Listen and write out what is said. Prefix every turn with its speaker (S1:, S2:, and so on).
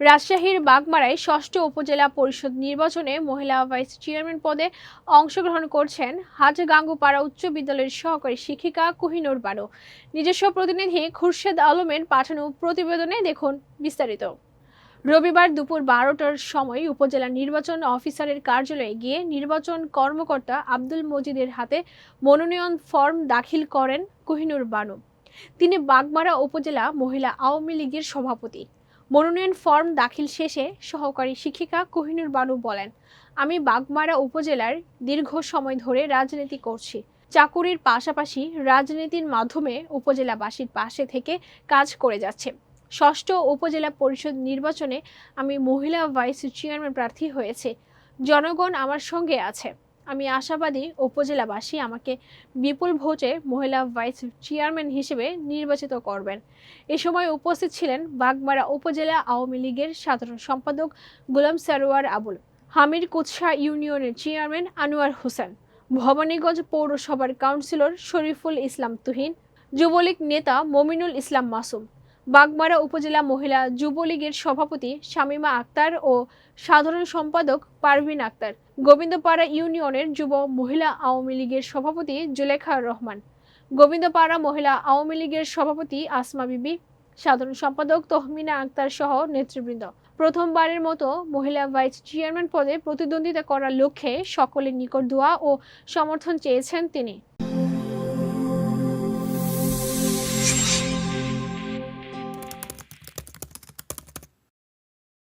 S1: রাজশাহীর বাগমারায় ষষ্ঠ উপজেলা পরিষদ নির্বাচনে মহিলা ভাইস চেয়ারম্যান পদে অংশগ্রহণ করছেন হাজগাঙ্গুপাড়া উচ্চ বিদ্যালয়ের সহকারী শিক্ষিকা কুহিনুর বানু। নিজস্ব প্রতিনিধি খুরশেদ আলমের পাঠানো প্রতিবেদনে দেখুন বিস্তারিত। রবিবার দুপুর বারোটার সময় উপজেলা নির্বাচন অফিসারের কার্যালয়ে গিয়ে নির্বাচন কর্মকর্তা আব্দুল মজিদের হাতে মনোনয়ন ফর্ম দাখিল করেন কোহিনুর বানু। তিনি বাগমারা উপজেলা মহিলা আওয়ামী লীগের সভাপতি। মনোনয়ন ফর্ম দাখিল শেষে সহকারী শিক্ষিকা কোহিনুর বানু বলেন, আমি বাগমারা উপজেলার দীর্ঘ সময় ধরে রাজনীতি করছি। চাকুরির পাশাপাশি রাজনীতির মাধ্যমে উপজেলাবাসীর পাশে থেকে কাজ করে যাচ্ছে। ষষ্ঠ উপজেলা পরিষদ নির্বাচনে আমি মহিলা ভাইস চেয়ারম্যান প্রার্থী হয়েছে। জনগণ আমার সঙ্গে আছে। আমি আশাবাদী উপজেলাবাসী আমাকে বিপুল ভোটে মহিলা ভাইস চেয়ারম্যান হিসেবে নির্বাচিত করবেন। এ সময় উপস্থিত ছিলেন বাগমারা উপজেলা আওয়ামী লীগের সাধারণ সম্পাদক গোলাম সারোয়ার আবুল, হামির কুৎসা ইউনিয়নের চেয়ারম্যান আনোয়ার হোসেন, ভবানীগঞ্জ পৌরসভার কাউন্সিলর শরীফুল ইসলাম তুহিন, যুবলীগ নেতা মমিনুল ইসলাম মাসুম বাগমারা উপজেলা মহিলা যুবলীগের সভাপতি শামীমা আক্তার ও সাধারণ সম্পাদক পারভিন আক্তার। গোবিন্দপাড়া ইউনিয়নের যুব মহিলা আওয়ামী লীগের সভাপতি জুলেখা রহমান। গোবিন্দপাড়া মহিলা আওয়ামী লীগের সভাপতি আসমা বিবি, সাধারণ সম্পাদক তহমিনা আক্তার সহ নেতৃবৃন্দ। প্রথমবারের মতো মহিলা ভাইস চেয়ারম্যান পদে প্রতিদ্বন্দ্বিতা করার লক্ষ্যে সকলের নিকট দোয়া ও সমর্থন চেয়েছেন তিনি।